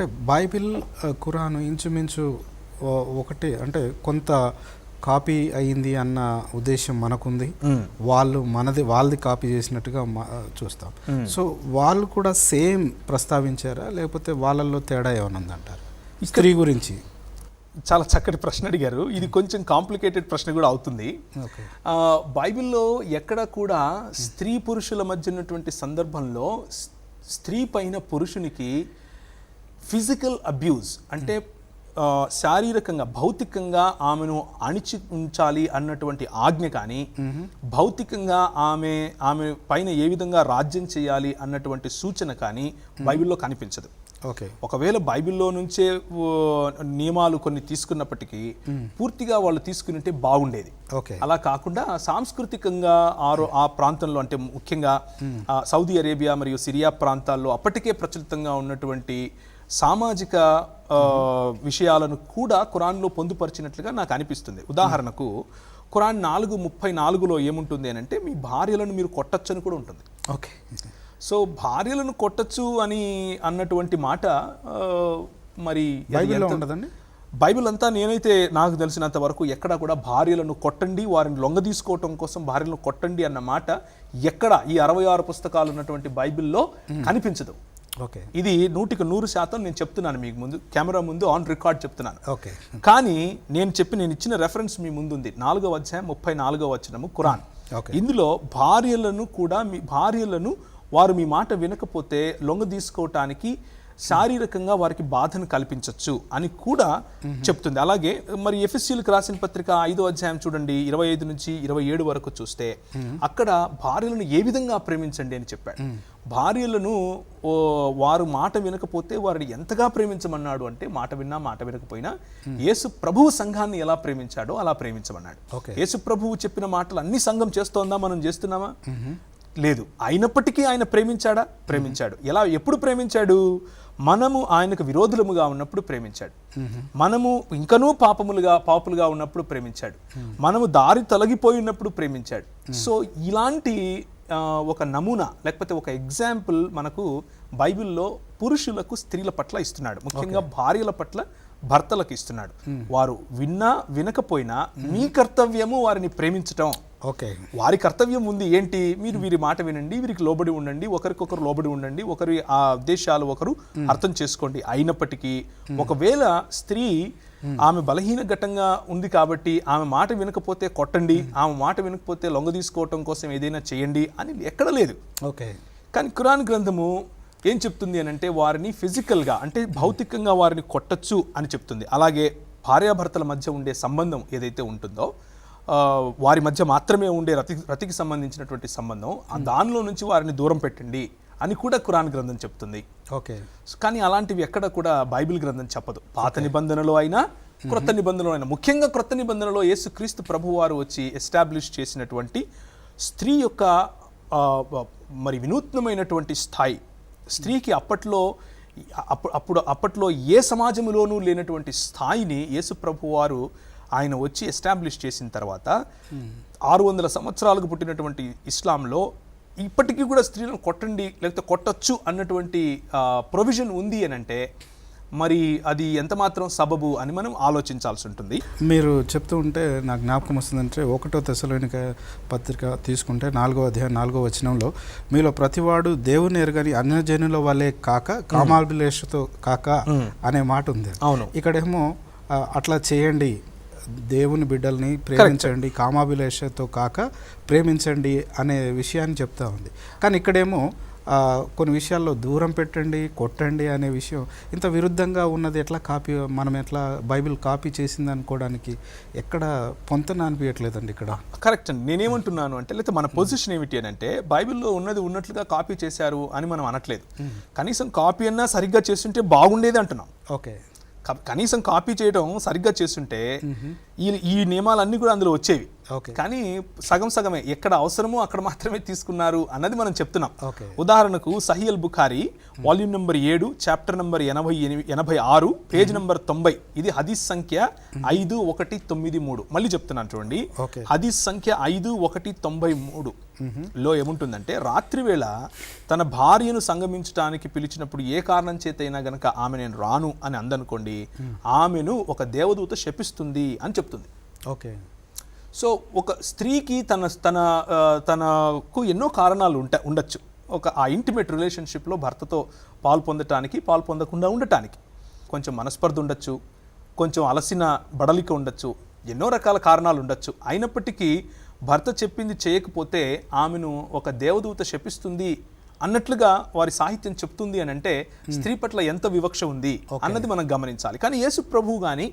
Bible ఆ, ఖురాన్ ఇంచుమించు ఒకటి అంటే కొంత కాపీ అయింది అన్న ఉద్దేశం మనకుంది. వాళ్ళు మనది వాళ్ళది కాపీ చేసినట్టుగా చూస్తాం. సో వాళ్ళు కూడా సేమ్ ప్రస్తావించారా? లేకపోతే వాళ్ళల్లో తేడా ఏమైనా ఉందంటారు? స్త్రీ గురించి. చాలా చక్కటి ప్రశ్న అడిగారు. ఇది కొంచెం కాంప్లికేటెడ్ ప్రశ్న కూడా అవుతుంది. బైబిల్లో ఎక్కడ కూడా స్త్రీ పురుషుల మధ్య ఉన్నటువంటి సందర్భంలో స్త్రీ పైన పురుషునికి ఫిజికల్ అబ్యూజ్ అంటే శారీరకంగా భౌతికంగా ఆమెను అణిచి ఉంచాలి అన్నటువంటి ఆజ్ఞ కానీ భౌతికంగా ఆమె ఆమె పైన ఏ విధంగా రాజ్యం చేయాలి అన్నటువంటి సూచన కానీ బైబిల్లో కనిపించదు. ఓకే. ఒకవేళ బైబిల్లో నుంచే నియమాలు కొన్ని తీసుకున్నప్పటికీ పూర్తిగా వాళ్ళు తీసుకుని ఉంటే బాగుండేది. ఓకే. అలా కాకుండా సాంస్కృతికంగా ఆరో ఆ ప్రాంతంలో అంటే ముఖ్యంగా సౌదీ అరేబియా మరియు సిరియా ప్రాంతాల్లో అప్పటికే ప్రచురితంగా ఉన్నటువంటి సామాజిక విషయాలను కూడా ఖురాన్లో పొందుపరిచినట్లుగా నాకు అనిపిస్తుంది. ఉదాహరణకు ఖురాన్ నాలుగు ముప్పై నాలుగులో ఏముంటుంది అని అంటే మీ భార్యలను మీరు కొట్టచ్చని కూడా ఉంటుంది. ఓకే. సో భార్యలను కొట్టచ్చు అని అన్నటువంటి మాట మరి ఉండదండి? బైబిల్ అంతా నేనైతే నాకు తెలిసినంత వరకు ఎక్కడా కూడా భార్యలను కొట్టండి వారిని లొంగ తీసుకోవటం కోసం భార్యలను కొట్టండి అన్న మాట ఎక్కడ ఈ అరవై ఆరు పుస్తకాలు ఉన్నటువంటి బైబిల్లో కనిపించదు. ఓకే. ఇది నూటికి నూరు శాతం నేను చెప్తున్నాను మీకు ముందు కెమెరా ముందు ఆన్ రికార్డ్ చెప్తున్నాను. ఓకే. కానీ నేను చెప్పి నేను ఇచ్చిన రెఫరెన్స్ మీ ముందు ఉంది నాలుగో అధ్యాయం ముప్పై నాలుగో వచనము ఖురాన్. ఓకే. ఇందులో భార్యలను కూడా మీ భార్యలను వారు మీ మాట వినకపోతే లొంగ తీసుకోవటానికి శారీరకంగా వారికి బాధను కల్పించవచ్చు అని కూడా చెప్తుంది. అలాగే మరి ఎఫ్ఎస్సీలకు రాసిన పత్రిక ఐదో అధ్యాయం చూడండి ఇరవై ఐదు నుంచి ఇరవై ఏడు వరకు చూస్తే అక్కడ భార్యలను ఏ విధంగా ప్రేమించండి అని చెప్పాడు. భార్యలను వారు మాట వినకపోతే వారిని ఎంతగా ప్రేమించమన్నాడు అంటే మాట విన్నా మాట వినకపోయినా యేసు ప్రభువు సంఘాన్ని ఎలా ప్రేమించాడో అలా ప్రేమించమన్నాడు. యేసు ప్రభువు చెప్పిన మాటలు అన్ని సంఘం చేస్తోందా మనం చేస్తున్నామా? లేదు. అయినప్పటికీ ఆయన ప్రేమించాడా? ప్రేమించాడు. ఎలా? ఎప్పుడు ప్రేమించాడు? మనము ఆయనకు విరోధులముగా ఉన్నప్పుడు ప్రేమించాడు. మనము ఇంకనూ పాపములుగా పాపులుగా ఉన్నప్పుడు ప్రేమించాడు. మనము దారి తొలగిపోయి ఉన్నప్పుడు ప్రేమించాడు. సో ఇలాంటి ఒక నమూనా లేకపోతే ఒక ఎగ్జాంపుల్ మనకు బైబిల్లో పురుషులకు స్త్రీల పట్ల ఇస్తున్నాడు. ముఖ్యంగా భార్యల పట్ల భర్తలకు ఇస్తున్నాడు. వారు విన్నా వినకపోయినా మీ కర్తవ్యము వారిని ప్రేమించటం. ఓకే. వారి కర్తవ్యం ఉంది ఏంటి? మీరు వీరి మాట వినండి వీరికి లోబడి ఉండండి ఒకరికొకరు లోబడి ఉండండి ఒకరి ఆ ఉద్దేశాలు ఒకరు అర్థం చేసుకోండి. అయినప్పటికీ ఒకవేళ స్త్రీ ఆమె బలహీన ఘట్టంగా ఉంది కాబట్టి ఆమె మాట వినకపోతే కొట్టండి ఆమె మాట వినకపోతే లొంగ తీసుకోవటం కోసం ఏదైనా చేయండి అని ఎక్కడ లేదు. ఓకే. కానీ ఖురాన్ గ్రంథము ఏం చెప్తుంది అని అంటే వారిని ఫిజికల్గా అంటే భౌతికంగా వారిని కొట్టచ్చు అని చెప్తుంది. అలాగే భార్యాభర్తల మధ్య ఉండే సంబంధం ఏదైతే ఉంటుందో వారి మధ్య మాత్రమే ఉండే రతి రతికి సంబంధించినటువంటి సంబంధం ఆ దానిలో నుంచి వారిని దూరం పెట్టండి అని కూడా ఖురాన్ గ్రంథం చెప్తుంది. ఓకే. కానీ అలాంటివి ఎక్కడ కూడా బైబిల్ గ్రంథం చెప్పదు. పాత నిబంధనలో అయినా క్రొత్త నిబంధనలో అయినా ముఖ్యంగా క్రొత్త నిబంధనలో యేసుక్రీస్తు ప్రభు వారు వచ్చి ఎస్టాబ్లిష్ చేసినటువంటి స్త్రీ యొక్క మరి వినూత్నమైనటువంటి స్థాయి స్త్రీకి అప్పట్లో అప్పుడు అప్పుడు అప్పట్లో ఏ సమాజంలోనూ లేనటువంటి స్థాయిని యేసుప్రభు వారు ఆయన వచ్చి ఎస్టాబ్లిష్ చేసిన తర్వాత ఆరు వందల సంవత్సరాలకు పుట్టినటువంటి ఇస్లాంలో ఇప్పటికీ కూడా స్త్రీలను కొట్టండి లేకపోతే కొట్టచ్చు అన్నటువంటి ప్రొవిజన్ ఉంది అని అంటే మరి అది ఎంత మాత్రం సబబు అని మనం ఆలోచించాల్సి ఉంటుంది. మీరు చెప్తూ ఉంటే నాకు జ్ఞాపకం వస్తుందంటే ఒకటో దశలోనిక పత్రిక తీసుకుంటే నాలుగో అధ్యాయం నాలుగో వచనంలో మీలో ప్రతివాడు దేవుని ఎరగని అన్యజనుల వల్లే కాక కామాభిలేషతో కాక అనే మాట ఉంది. అవును. ఇక్కడేమో అట్లా చేయండి. దేవుని బిడ్డల్ని ప్రేమించండి కామాభిలేషతో కాక ప్రేమించండి అనే విషయాన్ని చెప్తా ఉంది. కానీ ఇక్కడేమో కొన్ని విషయాల్లో దూరం పెట్టండి కొట్టండి అనే విషయం ఇంత విరుద్ధంగా ఉన్నది ఎట్లా కాపీ మనం ఎట్లా బైబిల్ కాపీ చేసింది అనుకోవడానికి ఎక్కడ పొంతన అనిపించట్లేదండి ఇక్కడ? కరెక్ట్ అండి. నేనేమంటున్నాను అంటే లేకపోతే మన పొజిషన్ ఏమిటి అని అంటే బైబిల్లో ఉన్నది ఉన్నట్లుగా కాపీ చేశారు అని మనం అనట్లేదు. కనీసం కాపీ అన్నా సరిగ్గా చేస్తుంటే బాగుండేది అంటున్నాం. ఓకే. కనీసం కాపీ చేయడం సరిగ్గా చేస్తుంటే ఈ ఈ నియమాలన్నీ కూడా అందులో వచ్చేవి. ఓకే. కానీ సగం సగమే ఎక్కడ అవసరమో అక్కడ మాత్రమే తీసుకున్నారు అన్నది మనం చెప్తున్నాం. ఉదాహరణకు Sahih al Bukhari volume number ఏడు చాప్టర్ నెంబర్ ఎనభై ఎనభై ఆరు పేజ్ నెంబర్ తొంభై. ఇది హదీస్ సంఖ్య ఐదు ఒకటి తొమ్మిది మూడు. మళ్ళీ చెప్తున్నాను చూడండి. హదీస్ సంఖ్య ఐదు ఒకటి తొంభై మూడు. లో ఏముంటుందంటే రాత్రి వేళ తన భార్యను సంగమించడానికి పిలిచినప్పుడు ఏ కారణం చేతైనా గనక ఆమె నేను రాను అని అందనుకోండి ఆమెను ఒక దేవదూత శపిస్తుంది అని చెప్తుంది. ఓకే. సో ఒక స్త్రీకి తన తన తనకు ఎన్నో కారణాలు ఉంట ఉండొచ్చు. ఒక ఆ ఇంటిమేట్ రిలేషన్షిప్లో భర్తతో పాలు పొందటానికి పాలు పొందకుండా ఉండటానికి. కొంచెం మనస్పర్ధ ఉండొచ్చు కొంచెం అలసిన బడలిక ఉండొచ్చు ఎన్నో రకాల కారణాలు ఉండొచ్చు. అయినప్పటికీ భర్త చెప్పింది చేయకపోతే ఆమెను ఒక దేవదూత శపిస్తుంది అన్నట్లుగా వారి సాహిత్యం చెప్తుంది అని అంటే స్త్రీ పట్ల ఎంత వివక్ష ఉంది అన్నది మనం గమనించాలి. కానీ యేసు ప్రభువు కానీ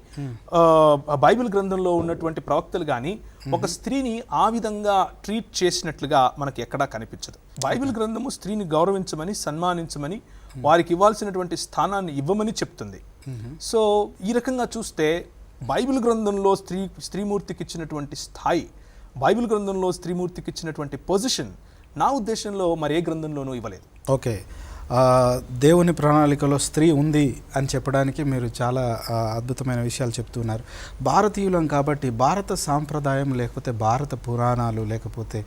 బైబిల్ గ్రంథంలో ఉన్నటువంటి ప్రవక్తలు కానీ ఒక స్త్రీని ఆ విధంగా ట్రీట్ చేసినట్లుగా మనకి ఎక్కడా కనిపించదు. బైబిల్ గ్రంథము స్త్రీని గౌరవించమని సన్మానించమని వారికి ఇవ్వాల్సినటువంటి స్థానాన్ని ఇవ్వమని చెప్తుంది. సో ఈ రకంగా చూస్తే బైబిల్ గ్రంథంలో స్త్రీ స్త్రీమూర్తికి ఇచ్చినటువంటి స్థాయి బైబిల్ గ్రంథంలో స్త్రీమూర్తికి ఇచ్చినటువంటి పొజిషన్ నా ఉద్దేశంలో మరి ఏ గ్రంథంలోనూ ఇవ్వలేదు. ఓకే. దేవుని ప్రణాళికలో స్త్రీ ఉంది అని చెప్పడానికి మీరు చాలా అద్భుతమైన విషయాలు చెప్తున్నారు. భారతీయులం కాబట్టి భారత సాంప్రదాయం లేకపోతే భారత పురాణాలు లేకపోతే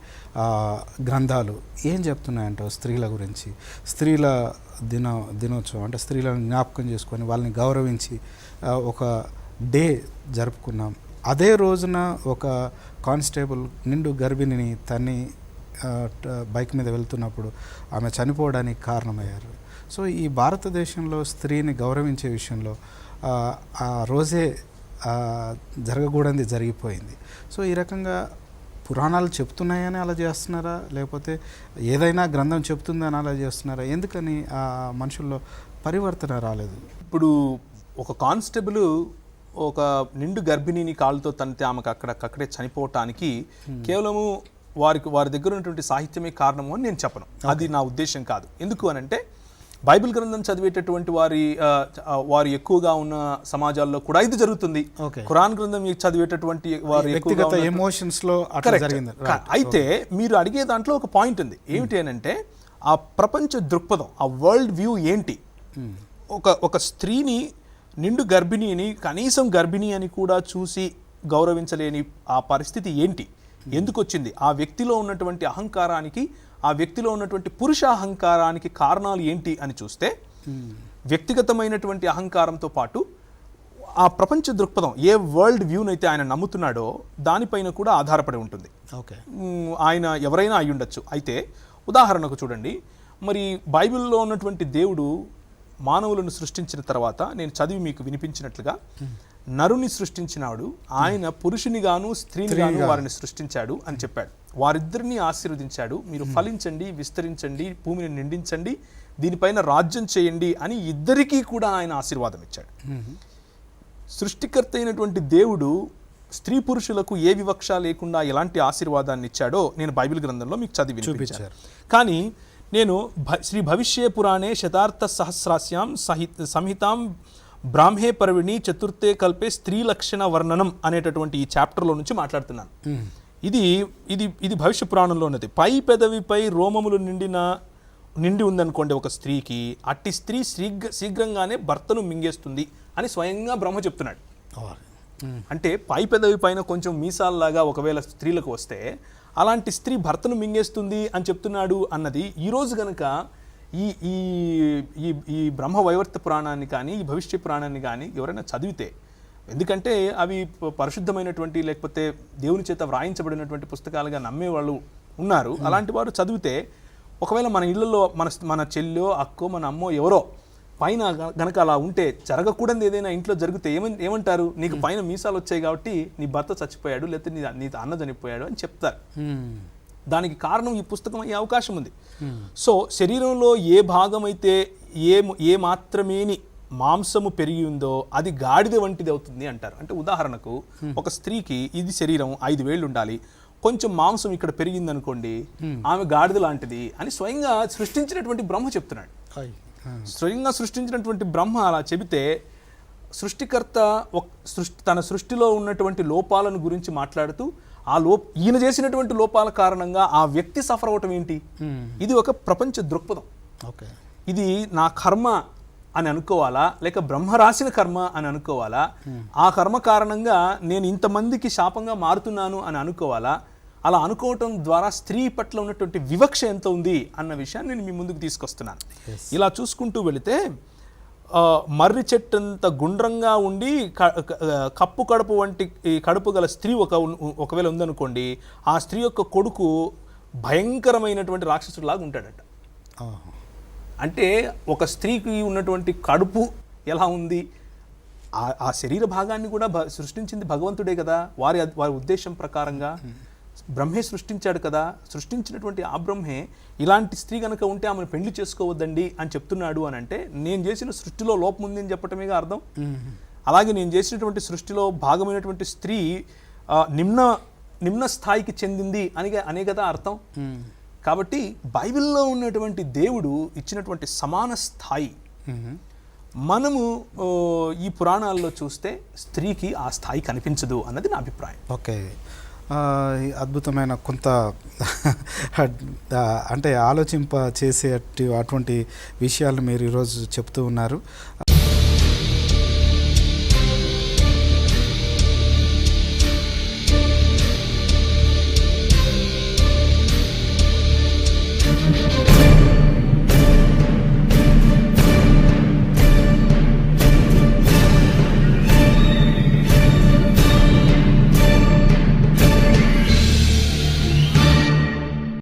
గ్రంథాలు ఏం చెప్తున్నాయంటే స్త్రీల గురించి? స్త్రీల దిన దినోత్సవం అంటే స్త్రీలను జ్ఞాపకం చేసుకొని వాళ్ళని గౌరవించి ఒక డే జరుపుకున్నాం. అదే రోజున ఒక కానిస్టేబుల్ నిండు గర్భిణిని తన్ని బైక్ మీద వెళ్తున్నప్పుడు ఆమె చనిపోవడానికి కారణమయ్యారు. సో ఈ భారతదేశంలో స్త్రీని గౌరవించే విషయంలో ఆ, రోజే జరగకూడనిది జరిగిపోయింది. సో ఈ రకంగా పురాణాలు చెప్తున్నాయని అలా చేస్తున్నారా? లేకపోతే ఏదైనా గ్రంథం చెప్తుందని అలా చేస్తున్నారా? ఎందుకని ఆ మనుషుల్లో పరివర్తన రాలేదు? ఇప్పుడు ఒక కానిస్టేబుల్ ఒక నిండు గర్భిణిని కాళ్ళతో తనితే ఆమెకు అక్కడ అక్కడే చనిపోవటానికి కేవలము వారికి వారి దగ్గర ఉన్నటువంటి సాహిత్యమే కారణము అని నేను చెప్పను. అది నా ఉద్దేశం కాదు. ఎందుకు అని అంటే బైబిల్ గ్రంథం చదివేటటువంటి వారి వారు ఎక్కువగా ఉన్న సమాజాల్లో కూడా ఇది జరుగుతుంది. ఖురాన్ గ్రంథం చదివేటటువంటి వారు ఎక్కువగా వ్యక్తిగత ఎమోషన్స్లో అయితే మీరు అడిగే దాంట్లో ఒక పాయింట్ ఉంది. ఏమిటి అని అంటే ఆ ప్రపంచ దృక్పథం ఆ వరల్డ్ వ్యూ ఏంటి? ఒక ఒక స్త్రీని నిండు గర్భిణిని కనీసం గర్భిణి అని కూడా చూసి గౌరవించలేని ఆ పరిస్థితి ఏంటి? ఎందుకు వచ్చింది ఆ వ్యక్తిలో ఉన్నటువంటి అహంకారానికి ఆ వ్యక్తిలో ఉన్నటువంటి పురుష అహంకారానికి కారణాలు ఏంటి అని చూస్తే వ్యక్తిగతమైనటువంటి అహంకారంతో పాటు ఆ ప్రపంచ దృక్పథం ఏ వరల్డ్ వ్యూనైతే ఆయన నమ్ముతున్నాడో దానిపైన కూడా ఆధారపడి ఉంటుంది. ఓకే. ఆయన ఎవరైనా అయి ఉండొచ్చు. అయితే ఉదాహరణకు చూడండి. మరి బైబిల్లో ఉన్నటువంటి దేవుడు మానవులను సృష్టించిన తర్వాత నేను చదివి మీకు వినిపించినట్లుగా నరుని సృష్టించినాడు. ఆయన పురుషునిగాను స్త్రీనిగాను వారిని సృష్టించాడు అని చెప్పాడు. వారిద్దరిని ఆశీర్వదించాడు. మీరు ఫలించండి విస్తరించండి భూమిని నిండించండి దీనిపైన రాజ్యం చేయండి అని ఇద్దరికీ కూడా ఆయన ఆశీర్వాదం ఇచ్చాడు సృష్టికర్త అయినటువంటి దేవుడు స్త్రీ పురుషులకు ఏ వివక్ష లేకుండా ఎలాంటి ఆశీర్వాదాన్ని ఇచ్చాడో నేను బైబిల్ గ్రంథంలో మీకు చదివి వినిపించాను. కానీ నేను భ- శ్రీ భవిష్య పురాణే శతార్థ సహస్రాస్యాం సహిత సంహితాం బ్రాహ్మే పర్విణి చతుర్థే కల్పే స్త్రీ లక్షణ వర్ణనం అనేటటువంటి ఈ చాప్టర్లో నుంచి మాట్లాడుతున్నాను. ఇది ఇది ఇది భవిష్య పురాణంలో ఉన్నది పై పెదవిపై రోమములు నిండిన నిండి ఉందనుకోండి ఒక స్త్రీకి అట్టి స్త్రీ శీఘ్ర శీఘ్రంగానే భర్తను మింగేస్తుంది అని స్వయంగా బ్రహ్మ చెప్తున్నాడు. అంటే పై పెదవి పైన కొంచెం మీసాల్లాగా ఒకవేళ స్త్రీలకు వస్తే అలాంటి స్త్రీ భర్తను మింగేస్తుంది అని చెప్తున్నాడు అన్నది ఈ రోజు గనక ఈ ఈ ఈ ఈ బ్రహ్మ వైవర్త పురాణాన్ని కానీ ఈ భవిష్య పురాణాన్ని కానీ ఎవరైనా చదివితే ఎందుకంటే అవి పరిశుద్ధమైనటువంటి లేకపోతే దేవుని చేత వ్రాయించబడినటువంటి పుస్తకాలుగా నమ్మే వాళ్ళు ఉన్నారు. అలాంటి వారు చదివితే ఒకవేళ మన ఇళ్ళల్లో మన మన చెల్లో అక్కో మన అమ్మో ఎవరో పైన గనక అలా ఉంటే జరగకూడదు ఏదైనా ఇంట్లో జరిగితే ఏమని ఏమంటారు? నీకు పైన మీసాలు వచ్చాయి కాబట్టి నీ భర్త చచ్చిపోయాడు లేకపోతే నీ నీ అన్న చనిపోయాడు అని చెప్తారు. దానికి కారణం ఈ పుస్తకం అయ్యే అవకాశం ఉంది. సో శరీరంలో ఏ భాగం అయితే ఏ ఏ మాత్రమేని మాంసము పెరిగి ఉందో అది గాడిద వంటిది అవుతుంది అంటారు. అంటే ఉదాహరణకు ఒక స్త్రీకి ఇది శరీరం ఐదు వేళ్ళు ఉండాలి కొంచెం మాంసం ఇక్కడ పెరిగింది అనుకోండి ఆమె గాడిద లాంటిది అని స్వయంగా సృష్టించినటువంటి బ్రహ్మ చెప్తున్నాడు. స్వయంగా సృష్టించినటువంటి బ్రహ్మ అలా చెబితే సృష్టికర్త ఒక సృష్టి తన సృష్టిలో ఉన్నటువంటి లోపాలను గురించి మాట్లాడుతూ ఆ లోప ఈయన చేసినటువంటి లోపాల కారణంగా ఆ వ్యక్తి సఫర్ అవటం ఏంటి? ఇది ఒక ప్రపంచ దృక్పథం. ఓకే. ఇది నా కర్మ అని అనుకోవాలా? లేక బ్రహ్మ రాసిన కర్మ అని అనుకోవాలా? ఆ కర్మ కారణంగా నేను ఇంతమందికి శాపంగా మారుతున్నాను అని అనుకోవాలా? అలా అనుకోవటం ద్వారా స్త్రీ పట్ల ఉన్నటువంటి వివక్ష ఎంత ఉంది? అన్న విషయాన్ని నేను మీ ముందుకు తీసుకొస్తున్నాను. ఇలా చూసుకుంటూ వెళితే మర్రి చెట్టంత గుండ్రంగా ఉండి కప్పు కడుపు వంటి ఈ కడుపు గల స్త్రీ ఒక ఒకవేళ ఉందనుకోండి ఆ స్త్రీ యొక్క కొడుకు భయంకరమైనటువంటి రాక్షసుడిలాగా ఉంటాడట. అంటే ఒక స్త్రీకి ఉన్నటువంటి కడుపు ఎలా ఉంది? ఆ- ఆ శరీర భాగాన్ని కూడా సృష్టించింది భగవంతుడే కదా. వారి వారి ఉద్దేశం ప్రకారంగా. బ్రహ్మే సృష్టించాడు కదా సృష్టించినటువంటి ఆ బ్రహ్మే ఇలాంటి స్త్రీ కనుక ఉంటే ఆమెను పెళ్ళి చేసుకోవద్దండి అని చెప్తున్నాడు అని అంటే నేను చేసిన సృష్టిలో లోపం ఉంది అని చెప్పటమేగా అర్థం? అలాగే నేను చేసినటువంటి సృష్టిలో భాగమైనటువంటి స్త్రీ నిమ్న నిమ్న స్థాయికి చెందింది అని అనే కదా అర్థం? కాబట్టి బైబిల్లో ఉన్నటువంటి దేవుడు ఇచ్చినటువంటి సమాన స్థాయి. మనము ఈ పురాణాల్లో చూస్తే స్త్రీకి ఆ స్థాయి కనిపించదు అన్నది నా అభిప్రాయం. ఓకే. అద్భుతమైన కొంత అంటే ఆలోచింప చేసే అటువంటి విషయాలు మీరు ఈరోజు చెప్తూ ఉన్నారు.